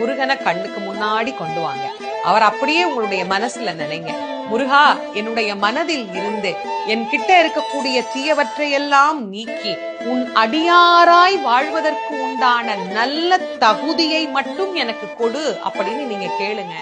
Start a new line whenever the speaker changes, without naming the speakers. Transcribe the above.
முருகனை கண்ணுக்கு முன்னாடி கொண்டு வாங்க. அவர் அப்படியே உங்களுடைய மனசுல நினைங்க. முருகா என்னுடைய மனதில் இருந்து என் கிட்ட இருக்கக்கூடிய தீயவற்றையெல்லாம் நீக்கி உன் அடியாராய் வாழ்வதற்கு உண்டான நல்ல தகுதியை மட்டும் எனக்கு கொடு அப்படின்னு நீங்க கேளுங்க.